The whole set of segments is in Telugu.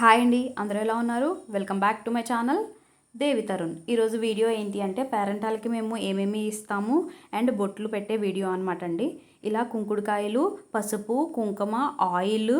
హాయ్ అండి అందరూ ఎలా ఉన్నారు? Welcome back to my channel. Devi Tarun. ఈరోజు వీడియో ఏంటి అంటే పేరెంటాలకి మేము ఏమేమి ఇస్తాము అండ్ బొట్లు పెట్టే వీడియో అనమాట అండి. ఇలా కుంకుడుకాయలు పసుపు కుంకుమ ఆయిల్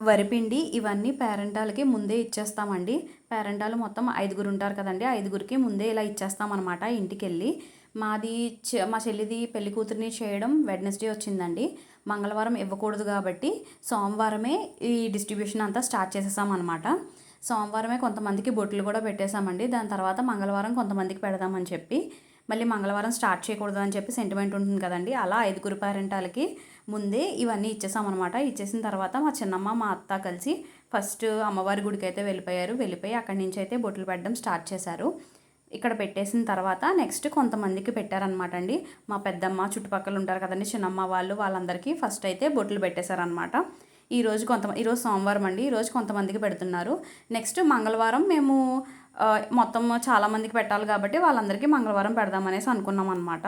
వరిపిండి ఇవన్నీ పేరెంటాలకి ముందే ఇచ్చేస్తామండి. పేరెంటాలు మొత్తం ఐదుగురు ఉంటారు కదండి ఐదుగురికి ముందే ఇలా ఇచ్చేస్తామన్నమాట ఇంటికి వెళ్ళి మాది చె- మా చెల్లిది పెళ్ళి కూతురిని చేయడం వెడ్నెస్డే వచ్చిందండి. మంగళవారం ఇవ్వకూడదు కాబట్టి సోమవారమే ఈ డిస్ట్రిబ్యూషన్ అంతా స్టార్ట్ చేసేసామన్నమాట. సోమవారమే కొంతమందికి బొట్లు కూడా పెట్టేశామండి దాని తర్వాత మంగళవారం కొంతమందికి పెడదామని చెప్పి మళ్ళీ మంగళవారం స్టార్ట్ చేయకూడదు అని చెప్పి సెంటిమెంట్ ఉంటుంది కదండి. అలా ఐదుగురు పేరెంటాలకి ముందే ఇవన్నీ ఇచ్చేసామన్నమాట. ఇచ్చేసిన తర్వాత మా చిన్నమ్మ మా అత్త కలిసి ఫస్ట్ అమ్మవారి గుడికి అయితే వెళ్ళిపోయారు. వెళ్ళిపోయి అక్కడి నుంచి అయితే బొట్లు పెట్టడం స్టార్ట్ చేశారు. ఇక్కడ పెట్టేసిన తర్వాత నెక్స్ట్ కొంతమందికి పెట్టారనమాట అండి. మా పెద్దమ్మ చుట్టుపక్కల ఉంటారు కదండి చిన్నమ్మ వాళ్ళు వాళ్ళందరికీ ఫస్ట్ అయితే బొట్లు పెట్టేశారనమాట ఈరోజు కొంత ఈరోజు సోమవారం అండి ఈరోజు కొంతమందికి పెడుతున్నారు. నెక్స్ట్ మంగళవారం మేము మొత్తం చాలామందికి పెట్టాలి కాబట్టి వాళ్ళందరికీ మంగళవారం పెడదామనేసి అనుకున్నాం అనమాట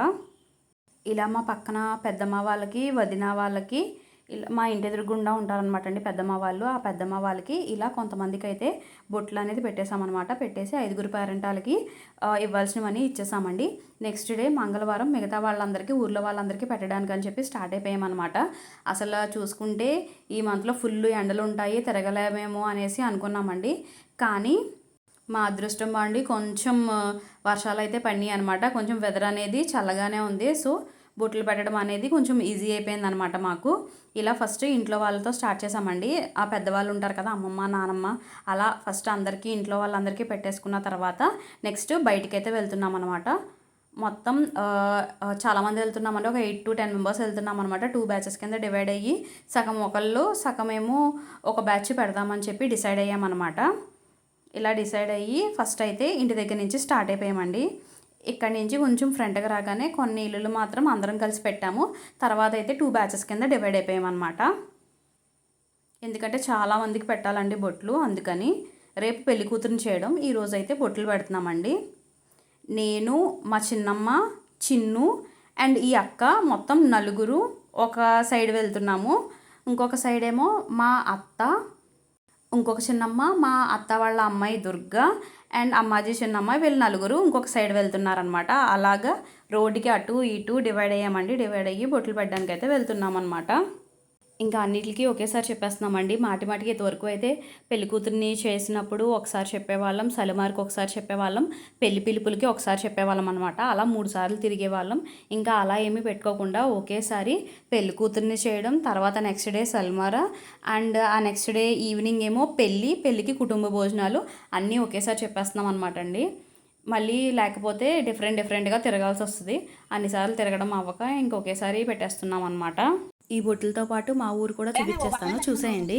ఇలా మా పక్కన పెద్దమ్మ వాళ్ళకి వదిన వాళ్ళకి ఇలా మా ఇంటి ఎదురుగుండా ఉంటారనమాట అండి పెద్దమ్మ వాళ్ళు. ఆ పెద్దమ్మ వాళ్ళకి ఇలా కొంతమందికి అయితే బొట్లు అనేది పెట్టేశామన్నమాట. పెట్టేసి ఐదుగురు పేరెంటాలకి ఆ, ఇవ్వాల్సినవన్నీ ఇచ్చేసామండి. నెక్స్ట్ డే మంగళవారం మిగతా వాళ్ళందరికీ ఊర్లో వాళ్ళందరికీ పెట్టడానికి అని చెప్పి స్టార్ట్ అయిపోయామన్నమాట. అసలు చూసుకుంటే ఈ మంత్లో ఫుల్ ఎండలు ఉంటాయి తిరగలేమేమో అనేసి అనుకున్నామండి. కానీ మా అదృష్టం బాండి కొంచెం వర్షాలు అయితే పడినాయి అనమాట కొంచెం వెదర్ అనేది చల్లగానే ఉంది. సో బొట్లు పెట్టడం అనేది కొంచెం ఈజీ అయిపోయింది అనమాట మాకు. ఇలా ఫస్ట్ ఇంట్లో వాళ్ళతో స్టార్ట్ చేసామండి. ఆ పెద్దవాళ్ళు ఉంటారు కదా అమ్మమ్మ నానమ్మ అలా ఫస్ట్ అందరికీ ఇంట్లో వాళ్ళందరికీ పెట్టేసుకున్న తర్వాత నెక్స్ట్ బయటికైతే అయితే వెళ్తున్నాం అనమాట మొత్తం చాలామంది వెళ్తున్నామండి. ఒక ఎయిట్ టు టెన్ మెంబర్స్ వెళ్తున్నాం అనమాట టూ బ్యాచెస్ కింద డివైడ్ అయ్యి సగం ఒకళ్ళు సగం ఏమో ఒక బ్యాచ్ పెడదామని చెప్పి డిసైడ్ అయ్యామన్నమాట. ఇలా డిసైడ్ అయ్యి ఫస్ట్ అయితే ఇంటి దగ్గర నుంచి స్టార్ట్ అయిపోయామండి. ఇక్కడ నుంచి కొంచెం ఫ్రంట్కి రాగానే కొన్ని ఇల్లులు మాత్రం అందరం కలిసి పెట్టాము. తర్వాత అయితే టూ బ్యాచెస్ కింద డివైడ్ అయిపోయామన్నమాట. ఎందుకంటే చాలా మందికి పెట్టాలండి బొట్లు అందుకని రేపు పెళ్ళి కూతురుని చేయడం. ఈరోజు అయితే బొట్లు పెడుతున్నామండి. నేను మా చిన్నమ్మ చిన్ను అండ్ ఈ అక్క మొత్తం నలుగురు ఒక సైడ్ వెళ్తున్నాము. ఇంకొక సైడ్ ఏమో మా అత్త ఇంకొక చిన్నమ్మ మా అత్త వాళ్ళ అమ్మాయి దుర్గా అండ్ అమ్మాజీ చిన్నమ్మ వీళ్ళు నలుగురు ఇంకొక సైడ్ వెళ్తున్నారనమాట అలాగా రోడ్డుకి అటు ఇటు డివైడ్ అయ్యామండి. డివైడ్ అయ్యి బొట్లు పెట్టడానికి అయితే వెళ్తున్నామన్నమాట. ఇంకా అన్నిటికీ ఒకేసారి చెప్పేస్తున్నామండి. మాటి మాటికి ఇంతవరకు అయితే పెళ్ళి కూతుర్ని చేసినప్పుడు ఒకసారి చెప్పేవాళ్ళం సలిమార్కి ఒకసారి చెప్పేవాళ్ళం పెళ్ళి పిలుపులకి ఒకసారి చెప్పేవాళ్ళం అనమాట అలా మూడు సార్లు తిరిగేవాళ్ళం. ఇంకా అలా ఏమీ పెట్టుకోకుండా ఒకేసారి పెళ్ళి కూతుర్ని చేయడం తర్వాత నెక్స్ట్ డే సల్మార అండ్ ఆ నెక్స్ట్ డే ఈవినింగ్ ఏమో పెళ్ళి పెళ్ళికి కుటుంబ భోజనాలు అన్నీ ఒకేసారి చెప్పేస్తున్నాం అనమాట అండి. మళ్ళీ లేకపోతే డిఫరెంట్ డిఫరెంట్గా తిరగాల్సి వస్తుంది. అన్నిసార్లు తిరగడం అవ్వక ఇంకొకేసారి పెట్టేస్తున్నాం అనమాట ఈ బొట్టులతో పాటు మా ఊరు కూడా చూపించేస్తాను. చూసేయండి.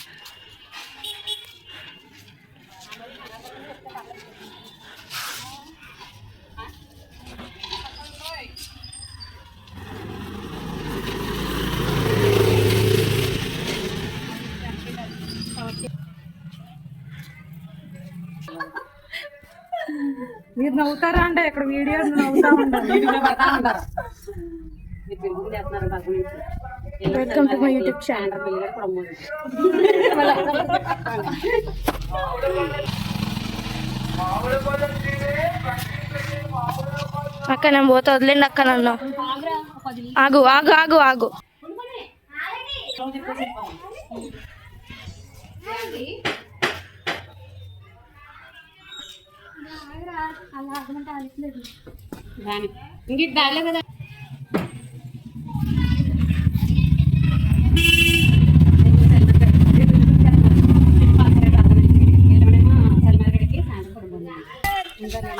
నవ్వుతారా అంటే ఇక్కడ వీడియో నవ్వుతా ఉంటారు. Welcome to my YouTube channel అక్క నేను పోతే వదిలేండి అక్క నన్ను. ఆగు ఆగు ఆగు ఆగు. సపరేట్ ఇంక కదా.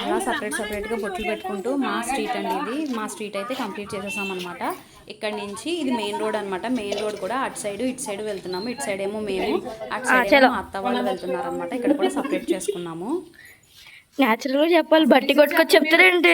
అలా సపరేట్ సపరేట్గా బొట్లు పెట్టుకుంటూ మా స్ట్రీట్ అండి ఇది. మా స్ట్రీట్ అయితే కంప్లీట్ చేసేసామన్నమాట ఇక్కడ నుంచి ఇది మెయిన్ రోడ్ అనమాట మెయిన్ రోడ్ కూడా అటు సైడ్ ఇటు సైడ్ వెళ్తున్నాము. ఇటు సైడ్ ఏమో మేము అటు సైడ్ ఏమో అత్త వాళ్ళు వెళ్తున్నారు అనమాట ఇక్కడ కూడా సపరేట్ చేసుకున్నాము. న్యాచురల్గా చెప్పాలి బట్టి కొట్టుకొని చెప్తారేంటి?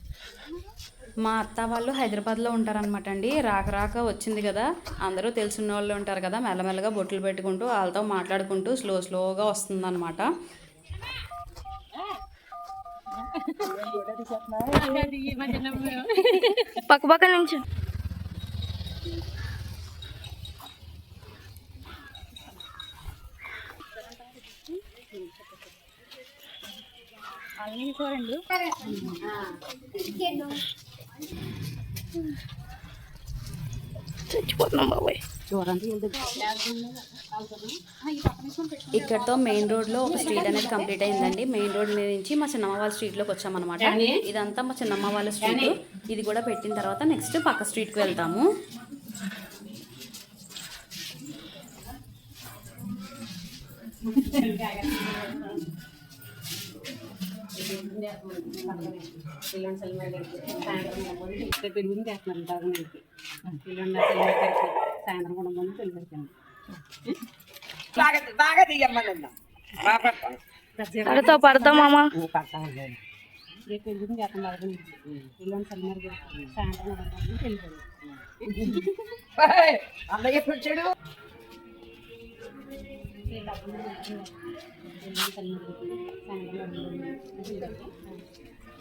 మా అత్త వాళ్ళు హైదరాబాద్లో ఉంటారనమాట అండి. రాక రాక వచ్చింది కదా. అందరూ తెలిసిన వాళ్ళు ఉంటారు కదా. మెల్లమెల్లగా బొట్లు పెట్టుకుంటూ వాళ్ళతో మాట్లాడుకుంటూ స్లో స్లోగా వస్తుందన్నమాట. పక్క పక్క నుంచి. చచ్చిపోతున్నాం బాబాయ్ ఇక్కడతో మెయిన్ రోడ్లో ఒక స్ట్రీట్ అనేది కంప్లీట్ అయిందండి. మెయిన్ రోడ్ మీద నుంచి మా చిన్నమ్మ వాళ్ళ స్ట్రీట్లోకి వచ్చామన్నమాట. ఇదంతా మా చిన్నమ్మ వాళ్ళ స్ట్రీట్ ఇది కూడా పెట్టిన తర్వాత నెక్స్ట్ పక్క స్ట్రీట్కి వెళ్తాము. పెరుగుని చేస్తున్నారు తాగునీకి పిల్లలు సాయంత్రం కూడా ముందు పెళ్ళి పెడతాను పడతావు పడతావు మామ రేపు పెరుగుని సాయంత్రం కూడా ముందు పెళ్ళి పెడతాం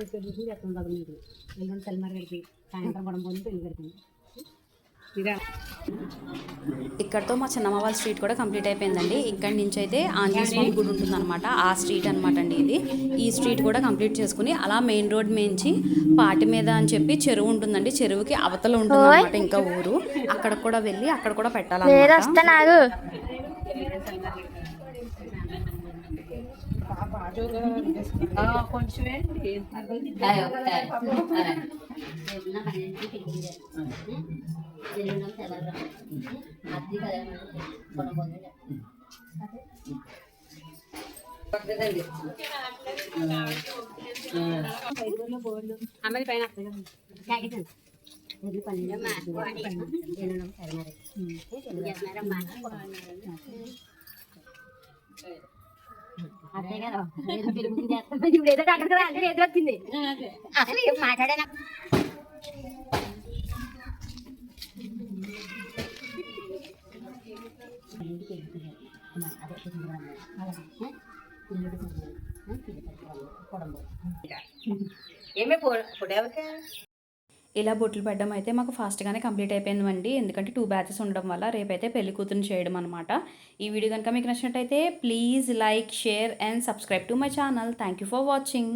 చేస్తాం పిల్లలు సల్మార్ గారికి సాయంత్రం కూడా ముందు పెళ్ళి ఇక్కడతో మా చిన్నమ్మ వాళ్ళ స్ట్రీట్ కూడా కంప్లీట్ అయిపోయిందండి. ఇక్కడి నుంచి అయితే ఆంజనేయ స్వామి గుడి ఉంటుందన్నమాట. ఆ స్ట్రీట్ అనమాట అండి ఇది. ఈ స్ట్రీట్ కూడా కంప్లీట్ చేసుకుని అలా మెయిన్ రోడ్ మేంచి పాటి మీద అని చెప్పి చెరువు ఉంటుందండి. చెరువుకి అవతల ఉంటుంది అనమాట ఇంకా ఊరు. అక్కడ కూడా వెళ్ళి అక్కడ కూడా నేను పెట్టాలన్నమాట కొంచెం నాకు అమ్మాయి పైన అసలు ఏం మాట్లాడే నాకు ఏమే ఇప్పుడు ఎవరికి ఇలా బొట్లు పెట్టడం అయితే మాకు ఫాస్ట్గానే కంప్లీట్ అయిపోయిందండి. ఎందుకంటే టూ బ్యాచెస్ ఉండడం వల్ల రేపైతే పెళ్ళి కూతురు చేయడం అనమాట ఈ వీడియో కనుక మీకు నచ్చినట్టయితే please like share and subscribe to my channel. Thank you for watching.